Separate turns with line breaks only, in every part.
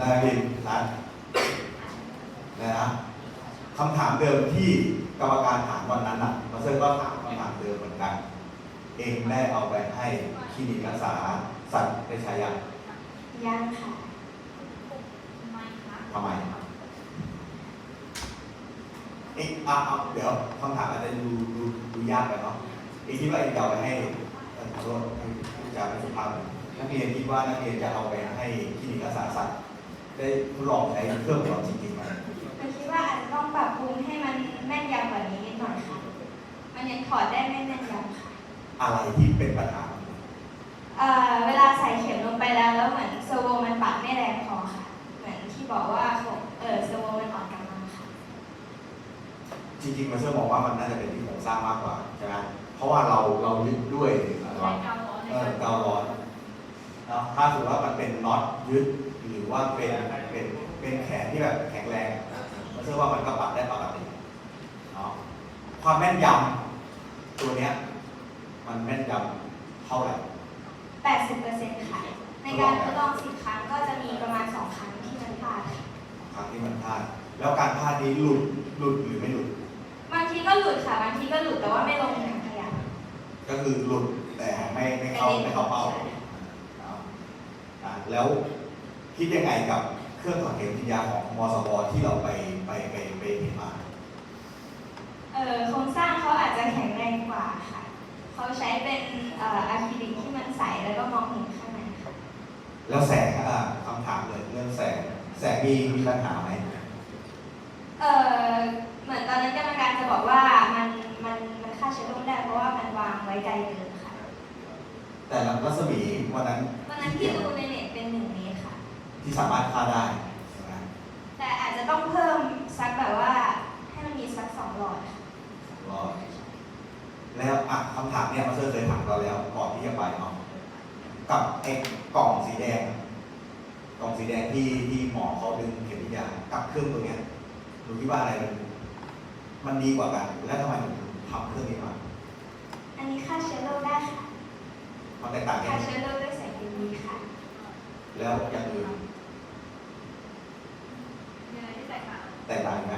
นักบินรัฐนะนะคำถามเดิมที่กรรมการถามวันนั้นนะมาเซอร์ก็ถามคำถามเดิมเหมือนกัน เองได้เอาไปให้คลินิกรักษาสัตว์ได้ใช้ยัง
ยังค่ะ
ทำไมเอกอะเอาเดี๋ยวคำถามอาจจะดูดูดูยากไปเนาะเอกคิดว่าเอกจะเอาไปให้เอ่อขอโทษให้ผู้จาไม่สุภาพนักเรียนคิดว่านักเรียนจะเอาไปให้คลินิกรักษาสัตว์ ได้ทดลองใช้เครื่องของเราจริงๆไหม
มันคิดว่าอาจจะต้องปรับปรุงให้มันแม่นยำกว่านี้นิดหน่อยค่ะมันยังถอดได้ไม่แม่นยำค่ะ
อะไรที่เป็นปัญหา
เอ่อเวลาใส่เข็มลงไปแล้วแล้วเหมือนเซอร์โวมันปัดไม่แรงพอค่ะ เหมือนที่บอกว่าของเออเซอร์โวมันอ่อนกำลังค่ะ
จริงๆมาเชื่อมองว่ามันน่าจะเป็นที่โครงสร้างมากกว่าใช่ไหมเพราะว่าเราเรายึดด้วยอะไรวะ เออเการ้อนเนาะถ้าถือว่ามันเป็นน็อตยึด หรือว่าเป็นเป็นเป็นแขนที่แบบแข็งแรงมาเชื่อว่ามันก็ปรับได้ปกติเนาะความแม่นยำตัวเนี้ยมันแม่นยำเท่าไหร่
80%ค่ะ ในการทดลอง10ครั้งก็จะมีประมาณ 2 ครั้งที่มันพลาดค่ะ
ครั้งที่มันพลาดแล้วการพลาดนี้หลุดหลุดหรือไม่หลุด
บางทีก็หลุดค่ะ บางทีก็หลุดแต่ว่าไม่ลงถังขยะ
ก็คือหลุดแต่ไม่ไม่เข้าไม่เข้าเป้าเอาอะแล้ว คิดยังไงกับเครื่องถอดเข็มทิยาของมสวที่เราไปไปไปไปเห็นมา
เอ่อโครงสร้างเขาอาจจะแข็งแรงกว่าค่ะ เขาใช้เป็นเอ่ออะคริลิกที่มันใสแล้วก็มองเห็นข้างในค่ะ
แล้วแสงอะคำถามเลยเรื่องแสงแสงมีมีปัญหาไหม
เอ่อเหมือนตอนนั้นกรรมการจะบอกว่ามันมันมันฆ่าเชื้อโรคได้เพราะว่ามันวางไว้ไกลเกินค่ะ
แต่รัศมีวันนั้น
วันนั้นที่ดูในเน็ตเป็นหนึ่งเมตรค่ะ
ที่สามารถฆ่าได้ใช่ไหม
แต่อาจจะต้องเพิ่มสักแบบว่าให้มันมีสักสองหลอดค่ะ
รอดแล้วอะคำถามเนี่ยมาเซอร์เคยถามเราแล้วก่อนที่จะไปเนาะกับไอ้กล่องสีแดง กล่องสีแดงที่ที่หมอเขาดึงเข็มทิยากับเครื่องตัวเนี้ยหนูคิดว่าอะไรมันมันดีกว่ากัน แล้วทำไมถึงทำเครื่องนี้มา
อันนี้ฆ่าเชื้อโรคได้ค่ะ
มันแตกต่างกั
ฆ่านเชื้อโรคด้วยแสง UV ค่ะ
แล้วอย่างอื่นแต กต่างไหม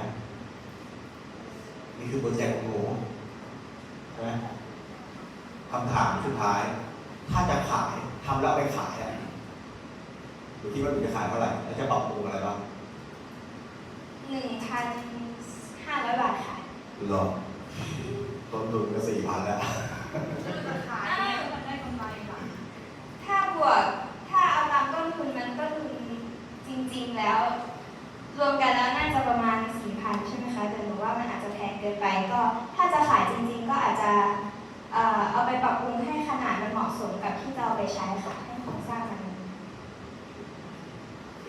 นี่คือโปรเจกต์ของหนูใช่ไหมคำถามสุดท้าย ถ้าจะขายทำแล้วเอาไปขายอะหนูคิดว่าหนูจะขายเท่าไหร่แล้วจะปรับปรุงอะไรบ้าง
1,500บาทค่ะ
หรอต้นทุนก็สี่พันแล้ว
ถ้าบวกถ้าเอาตามต้นทุนมันต้นทุนจริง ๆ แล้ว รวมกันแล้วน่าจะประมาณ4,000ใช่ไหมคะแต่หนูว่ามันอาจจะแพงเกินไปก็ถ้าจะขายจริงๆก็อาจจะเอ่อเอาไปปรับปรุงให้ขนาดมันเหมาะสมกับที่จะเอาไปใช้ค่ะให้โครงสร้างมัน
โอเค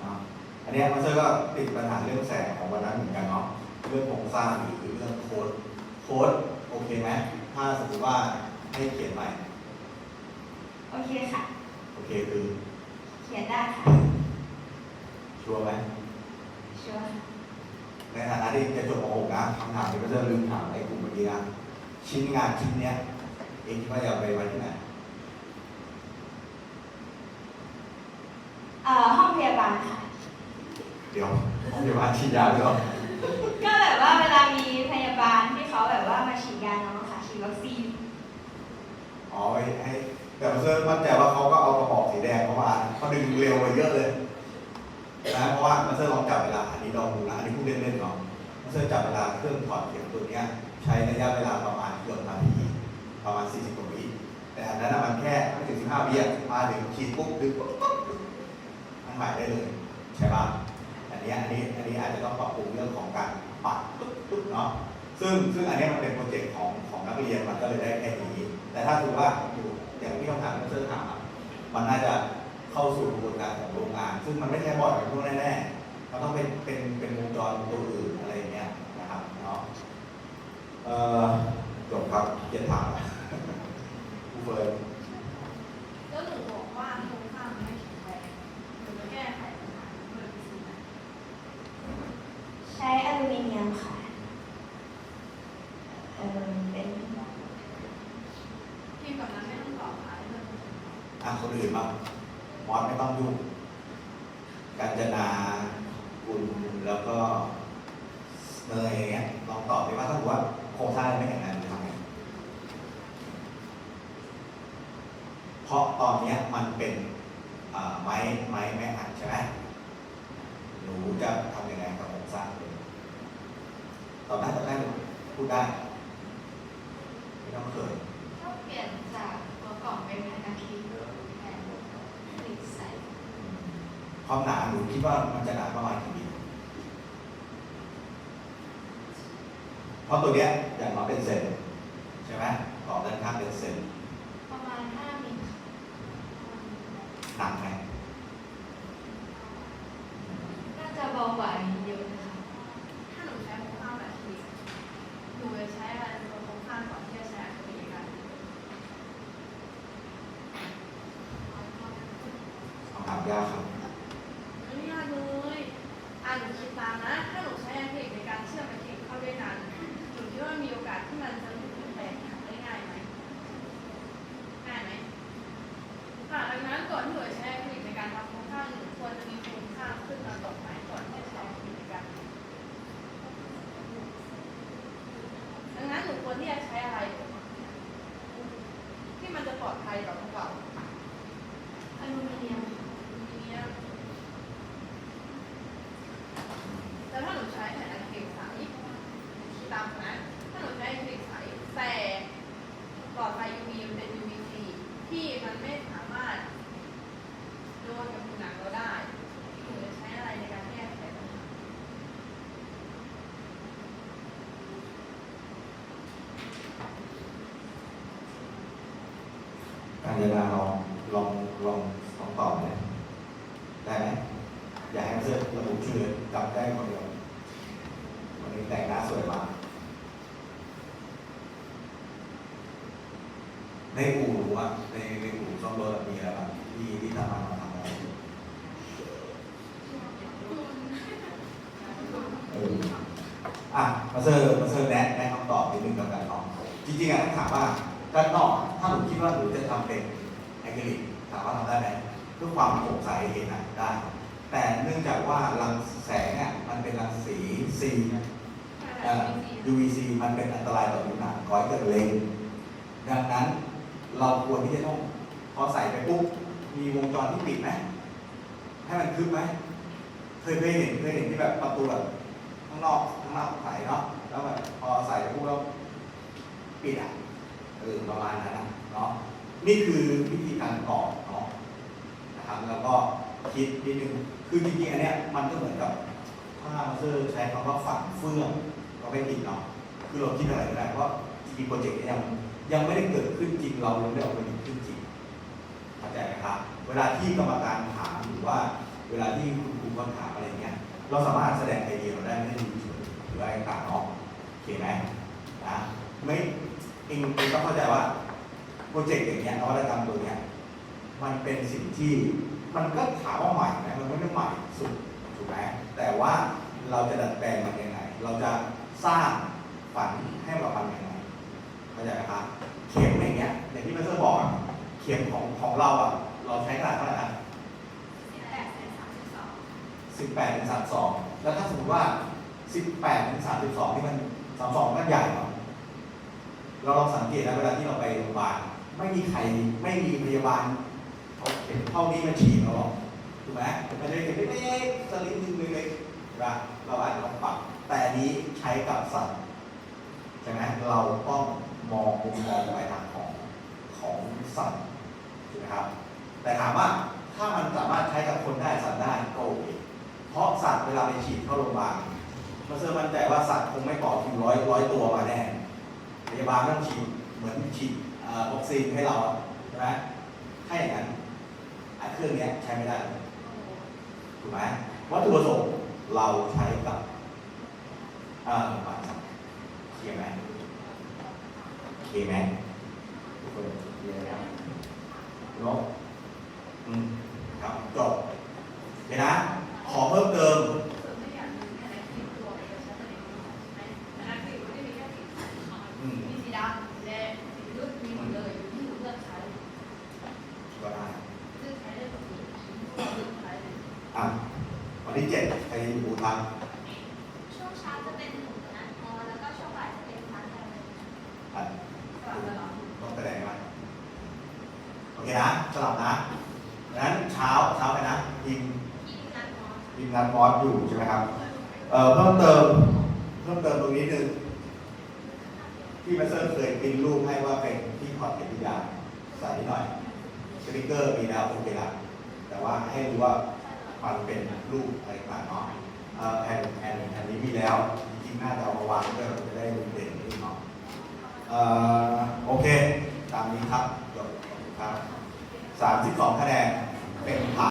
เนาะอันเนี้ยมันเซอร์ก็ติดปัญหาเรื่องแสงของวันนั้นเหมือนกันเนาะเรื่องโครงสร้างหรือเรื่องโค้ดโค้ดโอเคไหมถ้าสมมติว่าให้เขียนใหม่
โอเคค่ะ
โอเคคือ
เขียนได้ค่ะ
ชัวร์ไหม
ชัวร์ค่ะ
ในฐานะที่จะจบม .6 นะคำถามที่มันจะลืมถามไอ้กลุ่มเมื่อกี้นะชิ้นงานชิ้นเนี้ยเองคิดว่าจะเอาไปไว้ที่ไหน
เอ่อห้องพยาบาลค่ะ
เดี๋ยวโรงพยาบาลฉีดยาด้วยเหรอ
ก็แบบว่าเวลามีพยาบาลที่เขาแบบว่ามาฉีดยาน้องค่ะฉีดวัคซีน
อ๋อไว้ให้แต่มันเซอร์มั่นใจว่าเขาก็เอากระบอกสีแดงเข้ามาเขาดึงเร็วไปเยอะเลย นะเพราะว่ามันเซอร์ลองจับเวลาอันนี้ลองดูนะอันนี้พูดเล่นๆเนาะมันเซอร์จับเวลาเครื่องถอดเข็มตัวเนี้ยใช้ระยะเวลาประมาณเกือบนาทีประมาณ 40กว่าวิแต่อันนั้นมันแค่ไม่ถึง15วิอะมาถึงขีดปุ๊บดึงปุ๊บมันหมายได้เลยใช่ป่ะอันนี้อันนี้อันนี้อาจจะต้องปรับปรุงเรื่องของการปัดปุ๊บปุ๊บเนาะซึ่งซึ่งอันนี้มันเป็นโปรเจกต์ของของนักเรียนมันก็เลยได้แค่นี้แต่ถ้าถือว่าอยู่อย่างที่คำถามที่เซอร์ถามมันน่าจะ เข้าสู่กระบวนการของโรงงาน ซึ่งมันไม่ใช่บอร์ดแบบพวกแน่ๆมันต้องเป็นเป็นเป็นวงจรตัวอื่นอะไรอย่างเงี้ยนะครับเนาะเอ่อจบครับเกียรติถามผู้เฟิร์น
แล้วหนูบอกว่าโครงสร้างมันไม่แข็งแรงหนูจะแก้ไขปัญหาเพื่อวิธีไหน
ใช้อลูมิเนียมค่ะ เออเป็น
ทีมกับนั้นไม่ต้องต่อขายเลย
อะคนอื่นบ้างมอสไม่ต้องยุ่ง
ค
กาญจนาคุณแล้วก็เนยอย่างเงี้ยลองตอบดิว่าถ้าสมมติว่าโครงสร้างไม่แข็งแรงจะทำไงเพราะ ตอนเนี้ยมันเป็นอ่าไม้ไม้ไม้อัดใช่ไหมหนูจะทำยังไงกับโครงสร้างเลยตอบได้ตอบได้หนูพูดได้ไม่ต้องเขิน
ก็เปลี่ยนจากตัวกล่องเป็นแผ่นอะคริลิกแผ่นผลิตใส
ความหนาหนูคิดว่ามันจะหนาประมาณกี่มิลเพราะตัวเนี้ยอย่างน้อยเป็นเซนใช่ไหมกรอบด้านข้างเป็นเซน
ประมาณ5มิ ลค่ะ
หนักไหม
น่าจะเบากว่าอันนี้เยอะเลยค่ะ
ถ้าหนูใช้โครงสร้างแบบนี้หนูจะใช้อะไรเป็นตัวโครงสร้างก่อนที่จะใช้อะคริลิกกัน
คำถามยากครับ
ไม่ยากเลยอะหนูคิดตามนะ ถ้าหนูใช้อะคริลิกในการเชื่อมอะคริลิกเข้าด้วยกันหนูคิดว่ามีโอกาสที่มันจะหลุดแตกหักได้ง่ายไหมง่ายไหมอะดังนั้นก่อนที่หนูจะใช้อะคริลิกในการทำโครงสร้างหนูควรจะมีโครงสร้างขึ้นมาตกไหมก่อนที่จะใช้อะคริลิกในการดังนั้นหนูควรที่จะใช้อะไร ที่มันจะปลอดภัยกับกระเป๋า
อลูมิเนียมค่ะ
ทีเนี้ยแล้วถ้าหนูใช้แผ่นอะคริลิกใสคิดตามนะ ถ้าหนูใช้อะคริลิกใสแต่หลอดไฟ UV มันเป็น UVC ที่มันไม่สามารถโดนกับผิวหนังเราได้หนูจะใช้อะไรในการแก้ไขปัญหา
การเจนาลองลองลองลองตอบเลยได้ไหมอยากให้เสื้อระบุชื่อจำได้ คนเดียววันนี้แต่งหน้าสวยมาก ในอู่หนูอะในในอู่ซ่อมรถมีอะไรบ้างที่ที่สามารถมาทำได้เอออะมาเซอร์มาเซอร์แนะแนะคำตอบนิดนึงกับการตอบจริงๆอะต้องถามว่าด้านนอกถ้าหนูคิดว่าหนูจะทำเป็นไอคริลิกถามว่าทำได้ไหมเพื่อความโปร่งใสเห็นอะได้ แต่เนื่องจากว่ารังแสงอะมันเป็นรังสี C เอ่อ UVC มันเป็นอันตรายต่อผิวหนังก่อให้เกิดเล็งดังนั้นเราควรที่จะต้องพอใส่ไปปุ๊บมีวงจรที่ปิดไหมให้มันคึบไหมเคยเคยเห็นเคยเห็นที่แบบประตูแบบข้างนอกข้างนอกใส่เนาะแล้วแบบพอใส่ปปุ๊บแล้วปิดอะเออประมาณนั้นนะเนาะนี่คือวิธีการตอบเนาะนะครับแล้วก็คิดนิดนึง คือจริงๆอันเนี้ยมันก็เหมือนกับถ้ามาสเตอร์ใช้คำว่าฝังเฟื่องก็ไม่ผิดเนาะคือเราคิดอะไรก็ได้เพราะจริงๆโปรเจกต์เนี้ยังยังไม่ได้เกิดขึ้นจริงเรายังไม่ได้เอาไปขึ้นจริงเข้าใจไหมครับเวลาที่กรรมการถามหรือว่าเวลาที่คุณครูเขาถามอะไรเงี้ยเราสามารถแสดงไอเดียเราได้ไม่ได้ดูเฉยหรืออะไรต่างๆเนาะโอเคไหมนะไม่เองเองต้องเข้าใจว่าโปรเจกต์อย่างเงี้ยนวัตกรรมตัวเนี้ยมันเป็นสิ่งที่ มันก็ถามว่าใหม่นะมันไม่ได้ใหม่สุดถูกไหมแต่ว่าเราจะดัดแปลงมันยังไง เราจะสร้างฝันให้กับมันยังไงเข้าใจไหมครับเข็มอย่างเงี้ยอย่างที่มาสเตอร์บอกอะเข็มของของเราอะ เราใช้ขนาดเท่าไหร่นะสิบแปดถึงสามสองแล้วถ้าสมมติว่าสิบแปดถึงสามสิบสองที่มันสามสองมันใหญ่เนาะเราลองสังเกตนะเวลาที่เราไปโรงพยาบาลไม่มีใครไม่มีพยาบาล เอาเข็มเท่านี้มาฉีดเราหรอกถูกไหมมันจะเข็มเล็กๆสลิงนึงเล็กๆใช่ปะเราอาจจะต้องปรับแต่อันนี้ใช้กับสัตว์ใช่ไหมเราต้องมองมุมมองไปทางของของสัตว์ถูกไหมครับ แต่ถามว่าถ้ามันสามารถใช้กับคนได้สัตว์ได้ก็โอเคเพราะสัตว์เวลาไปฉีดเข้าโรงพยาบาลมาเชื่อมั่นใจว่าสัตว์คงไม่ต่อคิวร้อยร้อยตัวมาแน่พยาบาลต้องฉีดเหมือนฉีดวัคซีนให้เราใช่ไหมถ้าอย่างนั้น เครื่องนี้ใช้ไม่ได้ถูกไหมวัตถุประสงค์เราใช้กับอ่าบาลสัตว์เคลียร์ไหมโอเคไหมทุกคนเคลียร์ไหมเนาะอืมครับจบเดี๋ยวนะ ขอเพิ่มเติม
เสริมให้อย่างหนึงเนี่ยในคลิปตัวเองใช้ตัวเองใช่ไหมแต่ในคลิปไม่ได้มีแค่สีขาว
อืม
มีสีดำสีแดงสีลึกมีหมดเลยอยู่ที่หนูเลือกใช้
ก็ได้
เลือกใช้ได้แบบนี้ที่เราเลือกใช้เลย
อะ ที่เจ็ดใครอยู่ทาง
ช่วงเช้าจะเป็นหนูนะมอแล้วก็ช่วงบ่ายจะเป็นพักอะไร
อัน
สลับกันเหรอ
ต้องแสดงมาโอ เคนะสลับนะดังนั้นเช้าเช้าไปนะทีม
ที่นัดม
งานมอสอยู่ใช่ไหมครับเอ่อเพิ่มเติมเพิ่มเติมตรงนี้หนึ่งที่มาเซอร์เคยปิ้นรูปให้ว่าเป็นที่พอร์ตเก็บวิญญาใส่นิดหน่อยสติ๊กเกอร์มีแล้วโอเคละแต่ว่าให้รู้ว่ามันเป็นรูปอะไรต่างเนาะเอ่อแผ่นแผ่นแผ่นนี้มีแล้วจริงๆน่าจะเอามาวางด้วยมันจะได้ดูเด่นขึ้นเนาะเอ่อโอเค ตามนี้ครับจบครับ 32 คะแนนเป็นผ่าน